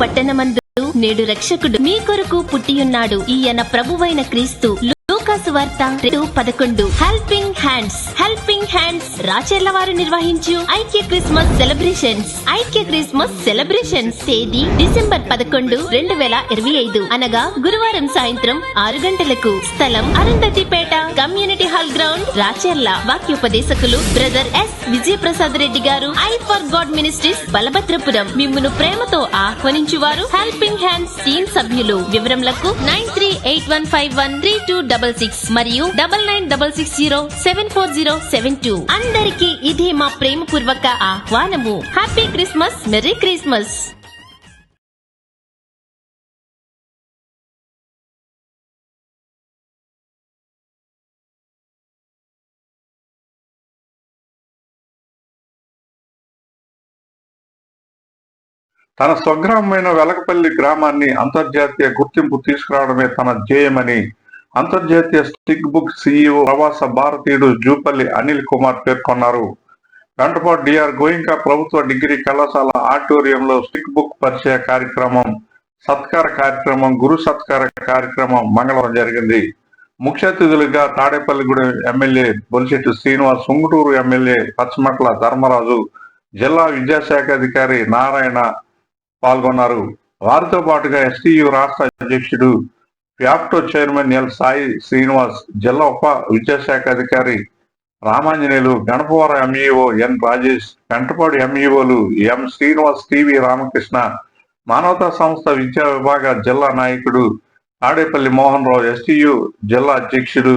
పట్టణమందు నేడు రక్షకుడు మీ కొరకు పుట్టియున్నాడు. ఈయన ప్రభువైన క్రీస్తు. లూకాసు వార్త రెండు పదకొండు. Helping hands helping hands Racherla వారు నిర్వహించు ఐక్య క్రిస్మస్ సెలబ్రేషన్స్. ఐక్య క్రిస్మస్ సెలబ్రేషన్స్ తేదీ డిసెంబర్ పదకొండు రెండు వేల ఇరవై ఐదు. అనగా గురువారం సాయంత్రం ఆరు గంటలకు. స్థలం Arundhatipeta community hall ground Racherla. వాక్యోపదేశకులు brother S. Vijayaprasad Reddy garu I for God ministries Balabhadrapuram. మిమ్మును ప్రేమతో ఆహ్వానించువారు హెల్పింగ్ హ్యాండ్స్ టీమ్ సభ్యులు. వివరములకు nine three eight one five one three two double six మరియు double nine double six zero seven four zero seven two. అందరికీ ఇది మా ప్రేమపూర్వక ఆహ్వానము. హ్యాపీ క్రిస్మస్ మెరీ క్రిస్మస్ తన స్వగ్రామమైన వెలకపల్లి గ్రామాన్ని అంతర్జాతీయ గుర్తింపు తీసుకురావడమే తన ధ్యేయమని అంతర్జాతీయ స్టిక్ బుక్ సిఇఓ ప్రవాస భారతీయుడు జూపల్లి అనిల్ కుమార్ పేర్కొన్నారు. వెంటపాటు డిఆర్ గోయింకా ప్రభుత్వ డిగ్రీ కళాశాల ఆడిటోరియంలో స్టిక్ బుక్ పరిచయ కార్యక్రమం సత్కార కార్యక్రమం గురు సత్కార కార్యక్రమం మంగళవారం జరిగింది. ముఖ్య అతిథులుగా తాడేపల్లిగూడెం ఎమ్మెల్యే బొలిశెట్టి శ్రీనివాస్ ఉంగుటూరు ఎమ్మెల్యే పచ్చమట్ల ధర్మరాజు జిల్లా విద్యాశాఖ అధికారి నారాయణ పాల్గొన్నారు. వారితో పాటుగా ఎస్టీయు రాష్ట్ర అధ్యక్షుడు ప్యాప్టో చైర్మన్ ఎల్ సాయి శ్రీనివాస్ జిల్లా ఉప విద్యాశాఖ అధికారి రామాంజనేయులు గణపవరం ఎంఈఓ ఎన్ రాజేష్ వెంటపాడు ఎంఈఓలు ఎం శ్రీనివాస్ టివి రామకృష్ణ మానవతా సంస్థ విద్యా విభాగ జిల్లా నాయకుడు ఆడేపల్లి మోహన్ రావు ఎస్టీయు జిల్లా అధ్యక్షుడు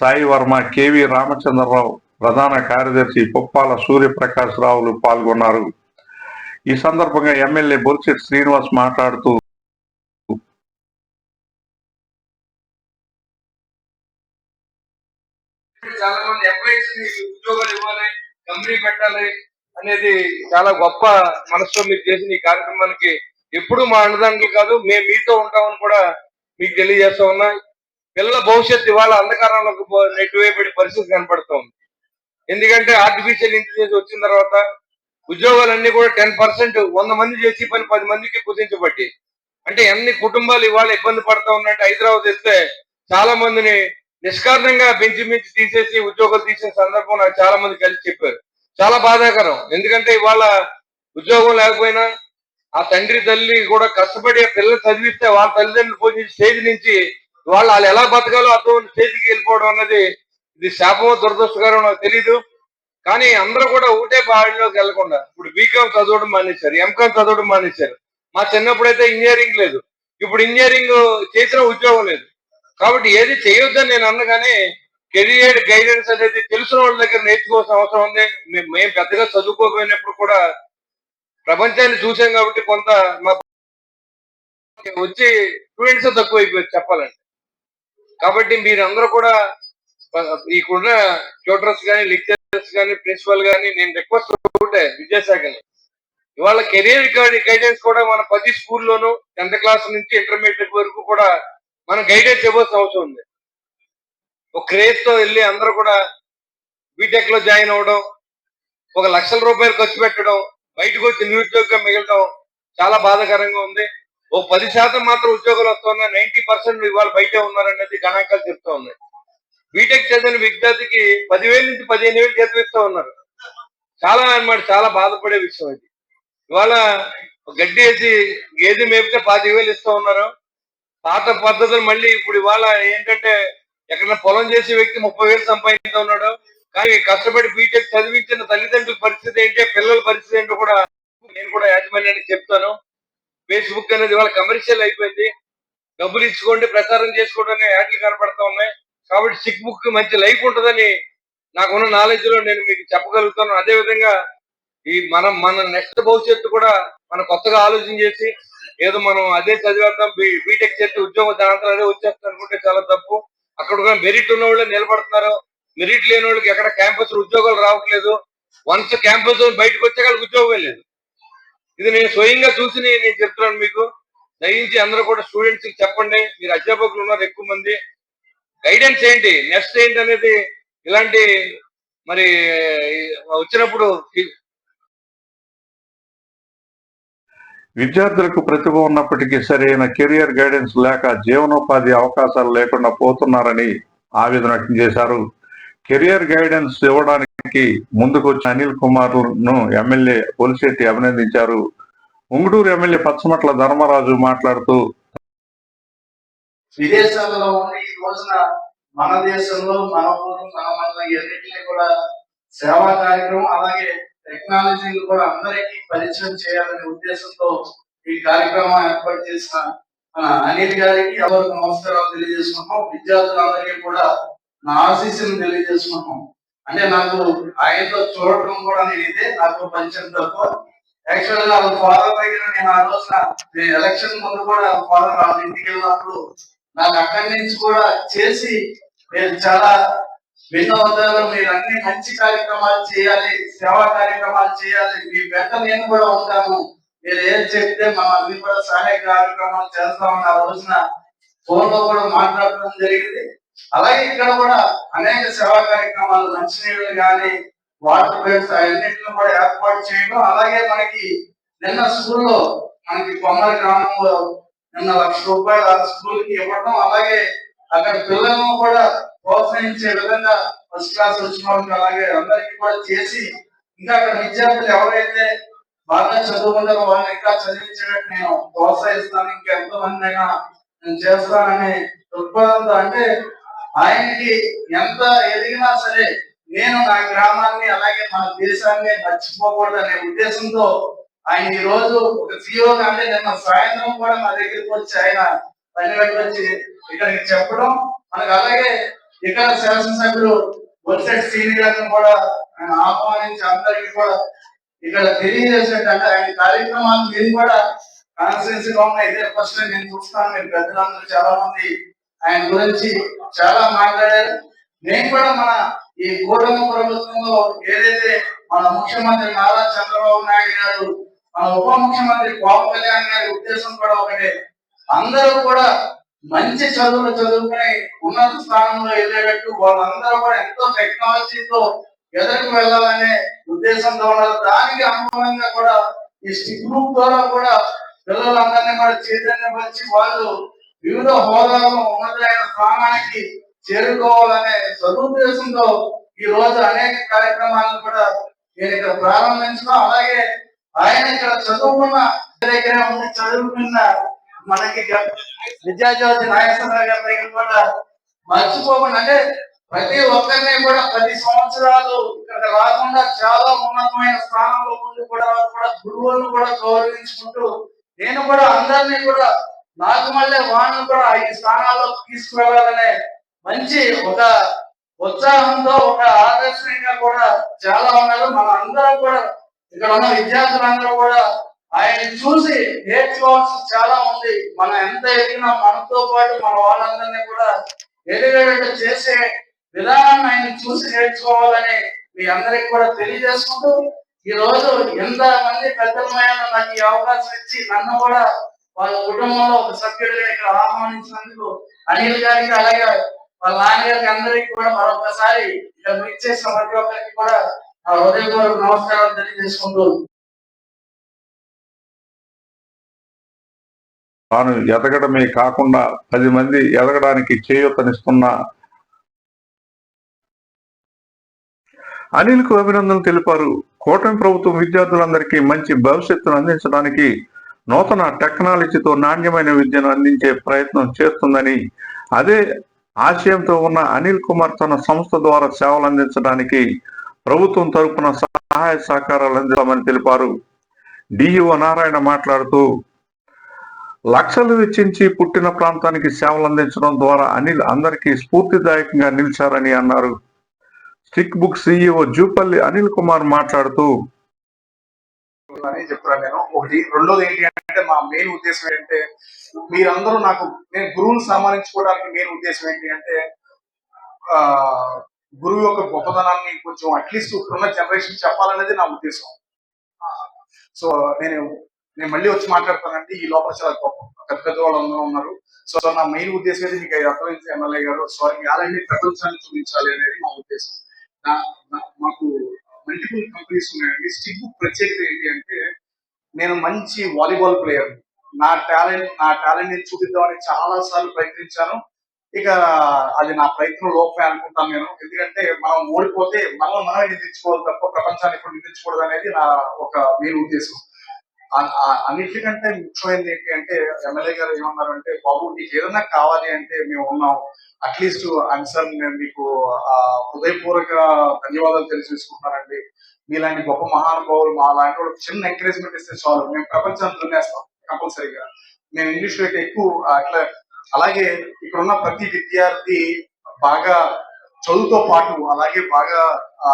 సాయి వర్మ కెవి రామచంద్రరావు ప్రధాన కార్యదర్శి పుప్పాల సూర్యప్రకాశ్ రావులు పాల్గొన్నారు. ఈ సందర్భంగా ఎమ్మెల్యే బొలిశెట్టి శ్రీనివాస్ మాట్లాడుతూ చాలా మంది ఎంప్లాయీస్ని ఉద్యోగాలు ఇవ్వాలి కంపెనీ పెట్టాలి అనేది చాలా గొప్ప మనసులో మీరు చేసిన ఈ కార్యక్రమానికి ఎప్పుడు మా అన్నదానికి కాదు మేము మీతో ఉంటామని కూడా మీకు తెలియజేస్తా ఉన్నా. పిల్లల భవిష్యత్తు ఇవాళ అంధకారంలోకి నెట్టు నెట్టివేయబడి పరిస్థితి కనపడుతుంది ఎందుకంటే ఆర్టిఫిషియల్ ఇంటెలిజెన్స్ వచ్చిన తర్వాత ఉద్యోగాలన్నీ కూడా టెన్ పర్సెంట్ వంద మంది చేసి పని పది మందికి కుదించబట్టి అంటే ఎన్ని కుటుంబాలు ఇవాళ ఇబ్బంది పడతా ఉన్నట్టు హైదరాబాద్ ఇస్తే చాలా మందిని నిష్కారణంగా పెంచి మించి తీసేసి ఉద్యోగాలు తీసే సందర్భం నాకు చాలా మంది కలిసి చెప్పారు. చాలా బాధాకరం. ఎందుకంటే ఇవాళ ఉద్యోగం లేకపోయినా ఆ తండ్రి తల్లి కూడా కష్టపడి ఆ పిల్లలు చదివిస్తే వాళ్ళ తల్లిదండ్రులు పోయి స్టేజ్ నుంచి వాళ్ళు వాళ్ళు ఎలా బతకాలో అర్థం స్టేజ్కి వెళ్ళిపోవడం అన్నది ఇది శాపమో దురదృష్టకరం నాకు తెలీదు. కానీ అందరూ కూడా ఒకటే బాడిలోకి వెళ్ళకుండా ఇప్పుడు బీకామ్ చదవడం మానేశారు ఎంకామ్ చదవడం మానేశారు. మా చిన్నప్పుడు అయితే ఇంజనీరింగ్ లేదు. ఇప్పుడు ఇంజనీరింగ్ చేసిన ఉద్యోగం లేదు. కాబట్టి ఏది చేయొద్దని నేను అన్నగానే కెరియర్ గైడెన్స్ అనేది తెలిసిన వాళ్ళ దగ్గర నేర్చుకోవాల్సిన అవసరం ఉంది. మేము పెద్దగా చదువుకోకపోయినప్పుడు కూడా ప్రపంచాన్ని చూసాం కాబట్టి కొంత మా వచ్చి స్టూడెంట్స్ తక్కువ అయిపోయారు చెప్పాలంటే. కాబట్టి మీరందరూ కూడా ఇక్కడున్న ట్యూటర్స్ కానీ లెక్చరర్స్ కానీ ప్రిన్సిపల్ కానీ నేను రిక్వెస్ట్ ఒకటే విద్యాశాఖని. ఇవాళ కెరియర్ గైడెన్స్ కూడా మన ప్రతి స్కూల్లోనూ టెన్త్ క్లాస్ నుంచి ఇంటర్మీడియట్ వరకు కూడా మనం గైడెన్స్ ఇవ్వాల్సిన అవసరం ఉంది. ఒక క్రేజ్తో వెళ్ళి అందరూ కూడా బీటెక్లో జాయిన్ అవ్వడం ఒక లక్షల రూపాయలు ఖర్చు పెట్టడం బయటకు వచ్చి నిరుద్యోగంగా మిగలడం చాలా బాధాకరంగా ఉంది. ఓ పది శాతం మాత్రం ఉద్యోగాలు వస్తున్నా నైన్టీ పర్సెంట్ ఇవాళ బయటే ఉన్నారనేది గణాంకాలు చెప్తా ఉన్నాయి. బీటెక్ చదివిన విద్యార్థికి పదివేల నుంచి పదిహేను వేలు చదివిస్తూ ఉన్నారు. చాలా అన్నమాట చాలా బాధపడే విషయం ఇది ఇవాళ గడ్డి వేసి గేదె మేపితే పాతిక వేలు ఇస్తూ ఉన్నారు. పాత పద్ధతులు మళ్ళీ ఇప్పుడు ఇవాళ ఏంటంటే ఎక్కడైనా పొలం చేసే వ్యక్తి ముప్పై వేలు సంపాదిస్తూ ఉన్నాడు. కానీ కష్టపడి బీటెక్ చదివించిన తల్లిదండ్రుల పరిస్థితి ఏంటి పిల్లల పరిస్థితి ఏంటో కూడా నేను కూడా యాజమాన్యానికి చెప్తాను. ఫేస్బుక్ అనేది ఇవాళ కమర్షియల్ అయిపోయింది. డబ్బులు ఇచ్చుకోండి ప్రచారం చేసుకోవడం యాడ్లు కనపడతా ఉన్నాయి. కాబట్టి సిక్ బుక్ మంచి లైఫ్ ఉంటుందని నాకున్న నాలెడ్జ్లో నేను మీకు చెప్పగలుగుతాను. అదే విధంగా ఈ మనం మన నెక్స్ట్ భవిష్యత్తు కూడా మనం కొత్తగా ఆలోచన చేసి ఏదో మనం అదే చదివేద్దాం బీ- బీటెక్ చేస్తే ఉద్యోగం దాంట్లో అదే వచ్చేస్తాం అనుకుంటే చాలా తప్పు. అక్కడ కూడా మెరిట్ ఉన్న వాళ్ళే నిలబడుతున్నారు. మెరిట్ లేని వాళ్ళకి ఎక్కడ క్యాంపస్ ఉద్యోగాలు రావట్లేదు. వన్స్ క్యాంపస్ బయటకు వచ్చే వాళ్ళకి ఉద్యోగం లేదు. ఇది నేను స్వయంగా చూసి నేను నేను చెప్తున్నాను మీకు. దయించి అందరూ కూడా స్టూడెంట్స్కి చెప్పండి. మీరు అధ్యాపకులు ఉన్నారు ఎక్కువ మంది. గైడెన్స్ ఏంటి? నెక్స్ట్ ఏంటి అనేది ఇలాంటి మరి వచ్చినప్పుడు విద్యార్థులకు ప్రతిభ ఉన్నప్పటికీ సరైన కెరియర్ గైడెన్స్ లేక జీవనోపాధి అవకాశాలు లేకుండా పోతున్నారని ఆవేదన వ్యక్తం చేశారు. కెరియర్ గైడెన్స్ ఇవ్వడానికి ముందుకు వచ్చిన అనిల్ కుమార్ను ఎమ్మెల్యే పోలిశెట్టి అభినందించారు. ఉంగుడూరు ఎమ్మెల్యే పచ్చమట్ల ధర్మరాజు మాట్లాడుతూ విదేశాలలో ఉండి ఈ రోజున మన దేశంలో మన ఊరు మన మండలం ఎన్నింటినీ కూడా సేవా కార్యక్రమం అలాగే టెక్నాలజీని కూడా అందరికీ పరిచయం చేయాలనే ఉద్దేశంతో ఈ కార్యక్రమం ఏర్పాటు చేసిన మన అనిల్ గారికి ఎవరికి నమస్కారాలు తెలియజేసుకుంటాం విద్యార్థులందరికీ కూడా నా ఆశీస్సులు తెలియజేసుకుంటాం అంటే నాకు ఆయనతో చూడటం కూడా నేను ఇదే నాకు పరిచయం తక్కువ. యాక్చువల్గా ఫాదర్ దగ్గర నేను ఆ రోజున నేను ఎలక్షన్ ముందు కూడా ఫాదర్ వాళ్ళ ఇంటికి వెళ్ళినప్పుడు నాకు అక్కడి నుంచి కూడా చేసి మీరు చాలా వినోదాలు మీరు అన్ని మంచి కార్యక్రమాలు చేయాలి సేవా కార్యక్రమాలు చేయాలి. మీ వెంట నేను కూడా ఉంటాను. మీరు ఏం చెప్తే మనం అన్ని కూడా సహాయ కార్యక్రమాలు చేస్తామని ఆ రోజున ఫోన్లో కూడా మాట్లాడడం జరిగింది. అలాగే ఇక్కడ కూడా అనేక సేవా కార్యక్రమాలు మంచినీళ్ళు కానీ వాటర్ బెడ్స్ అన్నింటిని కూడా ఏర్పాటు చేయడం. అలాగే మనకి నిన్న స్కూల్లో మనకి కొమ్మల గ్రామంలో నిన్న లక్ష రూపాయలు ఆ స్కూల్కి ఇవ్వడం అలాగే అక్కడ పిల్లలను కూడా ప్రోత్సహించే విధంగా ఫస్ట్ క్లాస్ వచ్చిన వాళ్ళకి అలాగే అందరికీ కూడా చేసి ఇంకా అక్కడ విద్యార్థులు ఎవరైతే బాగా చదువుకుంటారో వాళ్ళని ఇంకా చదివించేటట్టు నేను ప్రోత్సహిస్తాను ఇంకా ఎంతో మంది అయినా నేను చేస్తానని దృక్పథంతో అంటే ఆయనకి ఎంత ఎదిగినా సరే నేను నా గ్రామాన్ని అలాగే మన దేశాన్ని మర్చిపోకూడదు అనే ఉద్దేశంతో ఆయన ఈ రోజు ఒక సీఓ అంటే నిన్న సాయంత్రం కూడా మా దగ్గరికి వచ్చి ఆయన పని వచ్చి ఇక్కడికి చెప్పడం మనకు అలాగే ఇక్కడ శాసనసభ్యులు బొత్సెట్ సీనియర్ కూడా ఆయన ఆహ్వానించి అందరికీ కూడా ఇక్కడ తెలియజేసేటంటే ఆయన కార్యక్రమాలు మీరు కూడా కాన్స్టిట్యూన్సీ లో ఉన్న ఇదే ఫస్ట్ నేను చూస్తాను. మీరు పెద్దలందరూ చాలా మంది ఆయన గురించి చాలా మాట్లాడారు. నేను కూడా మన ఈ కూటమి ప్రభుత్వంలో ఏదైతే మన ముఖ్యమంత్రి నారా చంద్రబాబు నాయుడు గారు మన ఉప ముఖ్యమంత్రి పవన్ కళ్యాణ్ గారి ఉద్దేశం కూడా ఒకటే. అందరూ కూడా మంచి చదువులు చదువుకుని ఉన్నత స్థానంలో వెళ్ళేటట్టు వాళ్ళందరూ కూడా ఎంతో టెక్నాలజీతో ఎదురుకు వెళ్ళాలనే ఉద్దేశంతో ఉన్నారు. దానికి అనుగుణంగా కూడా ఈ స్టిక్ గ్రూప్ ద్వారా కూడా పిల్లలందరినీ కూడా చైతన్యపరిచి వాళ్ళు వివిధ హోదాలో ఉన్నతమైన స్థానానికి చేరుకోవాలనే సదుద్దేశంతో ఈ రోజు అనేక కార్యక్రమాలను కూడా నేను ఇక్కడ ప్రారంభించడం. అలాగే ఆయన ఇక్కడ చదువుకున్న దగ్గర ఉండి చదువుకున్న మనకి విద్యాజ్యోతి నాగేశ్వరరావు గారి దగ్గర కూడా మర్చిపోకుండా అంటే ప్రతి ఒక్కరిని కూడా పది సంవత్సరాలు ఇక్కడ రాకుండా చాలా ఉన్నతమైన స్థానంలో ఉండి కూడా కూడా గురువులను కూడా గౌరవించుకుంటూ నేను కూడా అందరినీ కూడా నాకు మళ్ళీ వాళ్ళని కూడా ఈ స్థానాల్లో తీసుకురావాలనే మంచి ఒక ఉత్సాహంతో ఒక ఆదర్శంగా కూడా చాలా ఉన్నారు. మన అందరం కూడా ఇక్కడ ఉన్న విద్యార్థులందరూ కూడా ఆయన చూసి నేర్చుకోవాల్సి చాలా ఉంది. మనం ఎంత ఎదిగినా మనతో పాటు మన వాళ్ళందరినీ కూడా ఎదిగేటట్టు చేసే విధానాన్ని ఆయన చూసి నేర్చుకోవాలని మీ అందరికి కూడా తెలియజేసుకుంటూ ఈ రోజు ఎంత మంది పెద్దలమైన నాకు ఈ అవకాశం ఇచ్చి నన్ను కూడా వాళ్ళ కుటుంబంలో ఒక సభ్యుడిగా ఇక్కడ ఆహ్వానించినందుకు అనిల్ గారికి అలాగే వాళ్ళ నాన్నగారికి అందరికి కూడా మరొకసారి ఇక్కడ ఇచ్చేసిన ప్రతి ఒక్కరికి కూడా నా హృదయపూర్వక నమస్కారాలు తెలియజేసుకుంటూ తాను ఎదగడమే కాకుండా పది మంది ఎదగడానికి చేయూతనిస్తున్న అనిల్కు అభినందనలు తెలిపారు. కూటమి ప్రభుత్వం విద్యార్థులందరికీ మంచి భవిష్యత్తును అందించడానికి నూతన టెక్నాలజీతో నాణ్యమైన విద్యను అందించే ప్రయత్నం చేస్తుందని అదే ఆశయంతో ఉన్న అనిల్ కుమార్ తన సంస్థ ద్వారా సేవలు అందించడానికి ప్రభుత్వం తరపున సహాయ సహకారాలు అందిస్తామని తెలిపారు. డిఇఓ నారాయణ మాట్లాడుతూ లక్షలు వెచ్చించి పుట్టిన ప్రాంతానికి సేవలు అందించడం ద్వారా అనిల్ అందరికీ స్ఫూర్తిదాయకంగా నిలిచారని అన్నారు. Stick book CEO Jupalli Anil Kumar మాట్లాడుతూ అని చెప్తాను నేను. ఒకటి రెండోది ఏంటి అంటే మా మెయిన్ ఉద్దేశం ఏంటంటే మీరందరూ నాకు నేను గురువుని సన్మానించుకోవడానికి మెయిన్ ఉద్దేశం ఏంటి అంటే గురువు యొక్క గొప్పతనాన్ని కొంచెం అట్లీస్ట్ ఇప్పుడున్న జనరేషన్ చెప్పాలనేది నా ఉద్దేశం. సో నేను నేను మళ్ళీ వచ్చి మాట్లాడతానండి ఈ లోపల చాలా గొప్ప పెద్ద పెద్ద వాళ్ళు అందరూ ఉన్నారు. సో నా మెయిన్ ఉద్దేశం అయితే మీకు అర్థమైంది ఎమ్మెల్యే గారు. సో అలాంటి ప్రపంచాన్ని చూపించాలి అనేది మా ఉద్దేశం. నా- నా- మాకు మల్టిపుల్ కంపెనీస్ ఉన్నాయండి. స్టిక్ ప్రత్యేకత ఏంటి అంటే నేను మంచి వాలీబాల్ ప్లేయర్ నా టాలెంట్ నా టాలెంట్ని చూపిద్దామని చాలా సార్లు ప్రయత్నించాను. ఇక అది నా ప్రయత్నం లోపమే అనుకుంటాను నేను. ఎందుకంటే మనం ఓడిపోతే మనం మనమే నిందించుకోవాలి తప్ప ప్రపంచాన్ని ఇప్పుడు నిందించకూడదు అనేది నా ఒక మెయిన్ ఉద్దేశం. అన్నిటికంటే ముఖ్యమైనది ఏంటి అంటే ఎమ్మెల్యే గారు ఏమన్నారు అంటే బాబు నీకు ఏదైనా కావాలి అంటే మేము ఉన్నాం. అట్లీస్ట్ అన్సర్ నేను మీకు హృదయపూర్వక ధన్యవాదాలు తెలియజేసుకుంటున్నానండి. మీలాంటి గొప్ప మహానుభావులు మా లాంటి వాళ్ళు చిన్న ఎంకరేజ్మెంట్ ఇస్తే చాలు. మేము ప్రపంచాన్ని దున్నేస్తాం కంపల్సరీగా. మేము ఇంగ్లీష్ అయితే ఎక్కువ అట్లా అలాగే ఇక్కడ ఉన్న ప్రతి విద్యార్థి బాగా చదువుతో పాటు అలాగే బాగా ఆ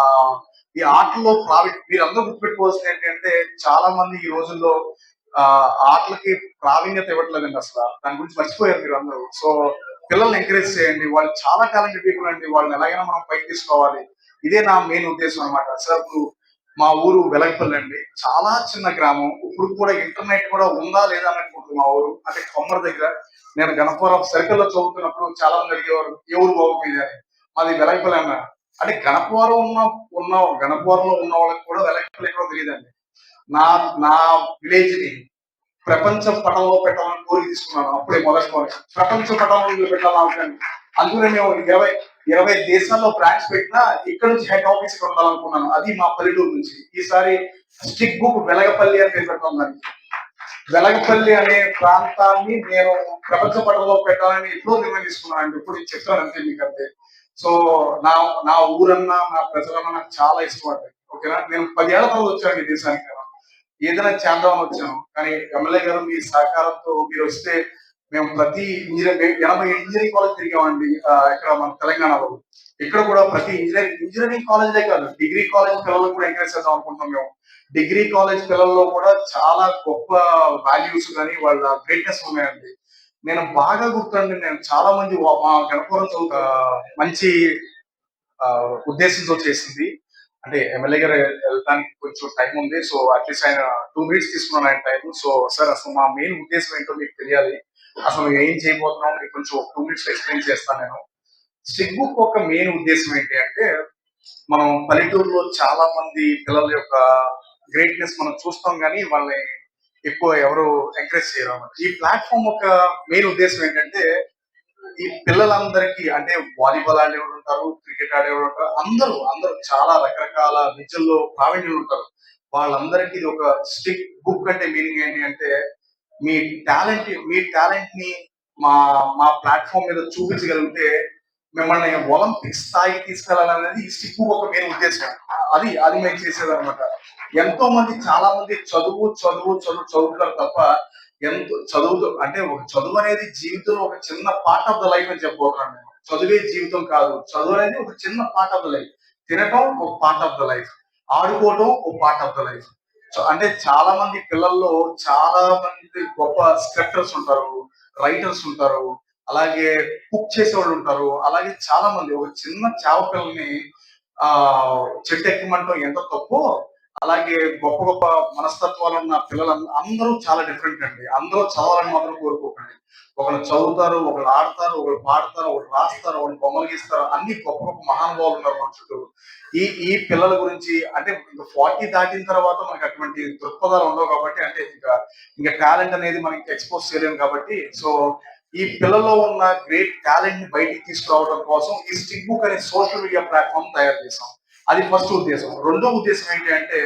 ఈ ఆటల్లో ప్రావీణ్యం మీరందరూ గుర్తుపెట్టుకోవాల్సింది ఏంటంటే చాలా మంది ఈ రోజుల్లో ఆ ఆటలకి ప్రావీణ్యత ఇవ్వట్లేదండి అసలు. దాని గురించి మర్చిపోయారు మీరు అందరూ సో పిల్లల్ని ఎంకరేజ్ చేయండి. వాళ్ళు చాలా టాలెంటెడ్ పీపుల్ అండి. వాళ్ళని ఎలాగైనా మనం పైకి తీసుకోవాలి. ఇదే నా మెయిన్ ఉద్దేశం అనమాట సార్ ఇప్పుడు మా ఊరు వెలగపల్లి అండి. చాలా చిన్న గ్రామం. ఇప్పుడు కూడా ఇంటర్నెట్ కూడా ఉందా లేదా అని అనుకుంటుంది మా ఊరు. అంటే కొమ్మర దగ్గర. నేను గణపురం సర్కిల్లో చదువుతున్నప్పుడు చాలా మంది అడిగేవారు ఏ ఊరు బాబు అని. మాది వెలగపల్లి అన్న. అంటే గణపవరం ఉన్న ఉన్న గణపవరంలో ఉన్న వాళ్ళకి కూడా వెలగపల్లి ఎక్కడో తెలియదండి. నా నా విలేజ్ని ప్రపంచ పటంలో పెట్టాలని కోరిక తీసుకున్నాను. అప్పుడే మొదటి ప్రపంచ పటంలో పెట్టాలనుకున్నాను అందుకనే మేము ఇరవై ఇరవై దేశాల్లో బ్రాంచ్ పెట్టినా ఇక్కడ నుంచి హెడ్ ఆఫీస్ ఇక్కడ ఉండాలనుకున్నాను అది మా పల్లెటూరు నుంచి. ఈసారి స్టిక్ బుక్ వెలగపల్లి అని పేరు పెట్టాను వెలగపల్లి అనే ప్రాంతాన్ని నేను ప్రపంచ పటంలో పెట్టాలని ఎప్పుడో నిర్ణయం తీసుకున్నాను. అండి ఇప్పుడు చెప్తాను అంతే మీకు అంతే సో నా నా ఊరన్నా నా ప్రజలన్నా నాకు చాలా ఇష్టం అండి ఓకేనా? నేను పదేళ్ళ తర్వాత వచ్చాను ఈ దేశానికి. ఏదైనా చేద్దామని వచ్చాను. కానీ ఎమ్మెల్యే గారు మీ సహకారంతో మీరు వస్తే మేము ప్రతి ఇంజనీరింగ్ ఎనభై ఇంజనీరింగ్ కాలేజ్ తిరిగామండి ఇక్కడ మన తెలంగాణలో. ఇక్కడ కూడా ప్రతి ఇంజనీరింగ్ ఇంజనీరింగ్ కాలేజే కాదు డిగ్రీ కాలేజ్ పిల్లలకు కూడా ఎంకరేజ్ చేద్దాం అనుకుంటున్నాం మేము. డిగ్రీ కాలేజ్ పిల్లల్లో కూడా చాలా గొప్ప వాల్యూస్ కానీ వాళ్ళ గ్రేట్నెస్ ఉన్నాయండి. నేను బాగా గుర్తుండి నేను చాలా మంది మా గణపురంతో మంచి ఉద్దేశంతో చేసింది. అంటే ఎమ్మెల్యే గారు వెళ్ళడానికి కొంచెం టైం ఉంది. సో అట్లీస్ట్ ఆయన టూ మినిట్స్ తీసుకున్నాను ఆయన టైం. సో సార్ అసలు మా మెయిన్ ఉద్దేశం ఏంటో మీకు తెలియాలి. అసలు ఏం చేయబోతున్నాం? మీకు కొంచెం ఒక టూ మినిట్స్ ఎక్స్ప్లెయిన్ చేస్తాను నేను. స్టిక్ బుక్ ఒక మెయిన్ ఉద్దేశం ఏంటి అంటే మనం పల్లెటూరులో చాలా మంది పిల్లల యొక్క గ్రేట్నెస్ మనం చూస్తాం కానీ వాళ్ళని ఎక్కువ ఎవరు ఎంకరేజ్ చేయరు అన్నమాట. ఈ ప్లాట్ఫామ్ ఒక మెయిన్ ఉద్దేశం ఏంటంటే ఈ పిల్లలందరికీ అంటే వాలీబాల్ ఆడేవాడు ఉంటారు క్రికెట్ ఆడేవాడు ఉంటారు అందరూ అందరూ చాలా రకరకాల విద్యల్లో ప్రావీణ్యులు ఉంటారు వాళ్ళందరికీ ఇది ఒక స్టిక్ బుక్ అంటే మీనింగ్ ఏంటి అంటే మీ టాలెంట్ మీ టాలెంట్ని మా మా ప్లాట్ఫామ్ మీద చూపించగలిగితే మిమ్మల్ని ఒలింపిక్ స్థాయికి తీసుకెళ్ళాలనేది ఈ స్టిక్ ఒక మెయిన్ ఉద్దేశం. అది అది మేము చేసేదనమాట ఎంతో మంది చాలా మంది చదువు చదువు చదువు చదువుతారు తప్ప ఎంతో చదువుతూ అంటే ఒక చదువు అనేది జీవితంలో ఒక చిన్న పార్ట్ ఆఫ్ ద లైఫ్ అని చెప్పబోతున్నాను నేను. చదువే జీవితం కాదు. చదువు అనేది ఒక చిన్న పార్ట్ ఆఫ్ ద లైఫ్ తినటం ఒక పార్ట్ ఆఫ్ ద లైఫ్ ఆడుకోవడం ఒక పార్ట్ ఆఫ్ ద లైఫ్ అంటే చాలా మంది పిల్లల్లో చాలా మంది గొప్ప స్క్రిప్టర్స్ ఉంటారు రైటర్స్ ఉంటారు అలాగే కుక్ చేసేవాళ్ళు ఉంటారు అలాగే చాలా మంది ఒక చిన్న చేప పిల్లల్ని ఆ చెట్టు ఎక్కమంటాం ఎంత తప్పు? అలాగే గొప్ప గొప్ప మనస్తత్వాలు ఉన్న పిల్లలు అందరూ చాలా డిఫరెంట్ అండి. అందరూ చదవాలని మాత్రం కోరుకోకండి. ఒకరు చదువుతారు ఒకరు ఆడతారు ఒకరు పాడతారు ఒకరు రాస్తారు ఒకరు బొమ్మలు గీస్తారు. అన్ని గొప్ప గొప్ప మహానుభావులు ఉన్నారు మన చుట్టూ. ఈ ఈ పిల్లల గురించి అంటే ఫార్టీ దాటిన తర్వాత మనకి అటువంటి దృక్పథాలు ఉండవు కాబట్టి అంటే ఇంకా ఇంకా టాలెంట్ అనేది మనకి ఎక్స్పోజ్ చేయలేము కాబట్టి సో ఈ పిల్లల్లో ఉన్న గ్రేట్ టాలెంట్ని బయటికి తీసుకురావడం కోసం ఈ స్టిక్ బుక్ అనే సోషల్ మీడియా ప్లాట్ఫామ్ తయారు చేసాం అది ఫస్ట్ ఉద్దేశం. రెండో ఉద్దేశం ఏంటంటే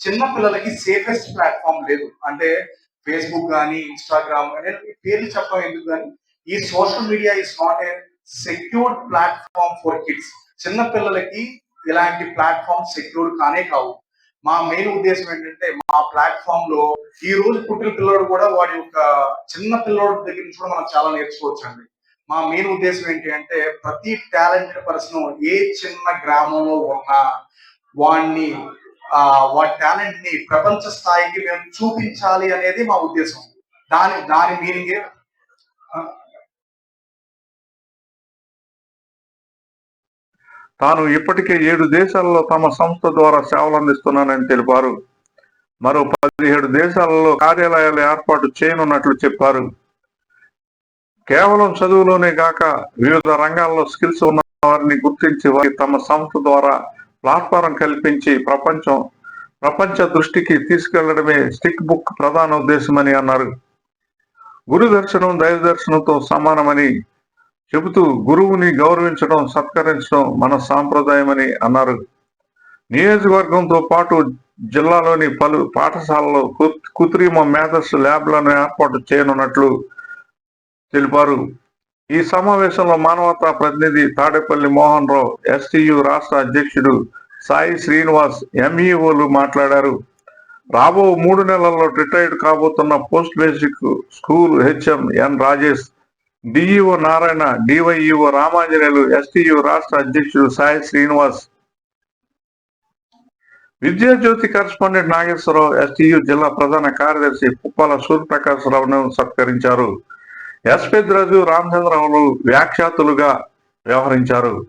చిన్న పిల్లలకి సేఫెస్ట్ ప్లాట్ఫామ్ లేదు. అంటే ఫేస్బుక్ కానీ ఇన్స్టాగ్రామ్ కానీ పేర్లు చెప్పడం ఎందుకు కానీ ఈ social media is not a secured platform for kids చిన్న పిల్లలకి ఇలాంటి ప్లాట్ఫామ్ సెక్యూర్ కానే కావు. మా మెయిన్ ఉద్దేశం ఏంటంటే మా ప్లాట్ఫామ్లో ఈ రోజు పుట్టిన పిల్లోడు కూడా వాడి యొక్క చిన్న పిల్లోడు దగ్గర నుంచి కూడా మనం చాలా నేర్చుకోవచ్చు అండి మా మెయిన్ ఉద్దేశం ఏంటి అంటే ప్రతి టాలెంటెడ్ పర్సన్ ఏ చిన్న గ్రామంలో ఉన్నా వాడిని ఆ వాడి టాలెంట్ని ప్రపంచ స్థాయికి మేము చూపించాలి అనేది మా ఉద్దేశం. దాని దాని మీనింగ్ తాను ఇప్పటికే ఏడు దేశాలలో తమ సంస్థ ద్వారా సేవలు అందిస్తున్నానని తెలిపారు. మరో పదిహేడు దేశాలలో కార్యాలయాలు ఏర్పాటు చేయనున్నట్లు చెప్పారు. కేవలం చదువులోనే కాక వివిధ రంగాల్లో స్కిల్స్ ఉన్న వారిని గుర్తించి వారి తమ సంస్థ ద్వారా ప్లాట్ఫారం కల్పించి ప్రపంచం ప్రపంచ దృష్టికి తీసుకెళ్ళడమే స్టిక్ బుక్ ప్రధాన ఉద్దేశమని అన్నారు. గురుదర్శనం దైవదర్శనంతో దైవ దర్శనంతో సమానమని చెబుతూ గురువుని గౌరవించడం సత్కరించడం మన సాంప్రదాయమని అన్నారు. నియోజకవర్గంతో పాటు జిల్లాలోని పలు పాఠశాలలో కృత్రిమ మేధస్ ల్యాబ్లను ఏర్పాటు చేయనున్నట్లు తెలిపారు. ఈ సమావేశంలో మానవతా ప్రతినిధి తాడేపల్లి మోహన్ రావు ఎస్టీయు రాష్ట్ర అధ్యక్షుడు సాయి శ్రీనివాస్ ఎంఈఓలు మాట్లాడారు. రాబో మూడు నెలల్లో రిటైర్డ్ కాబోతున్న post basic school HM N Rajesh DEO Narayana DYEO Ramanjaneyulu STU రాష్ట్ర అధ్యక్షుడు సాయి శ్రీనివాస్. విద్యాజ్యోతి కరెస్పాండెంట్ నాగేశ్వరరావు ఎస్టీయు జిల్లా ప్రధాన కార్యదర్శి పుప్పాల సూర్యప్రకాశరావును సత్కరించారు. ఎస్పెద్రాజు రామచంద్రరావులు వ్యాఖ్యాతులుగా వ్యవహరించారు.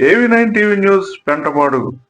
ఏవి నైన్ టీవీ న్యూస్ పెంటపాడు.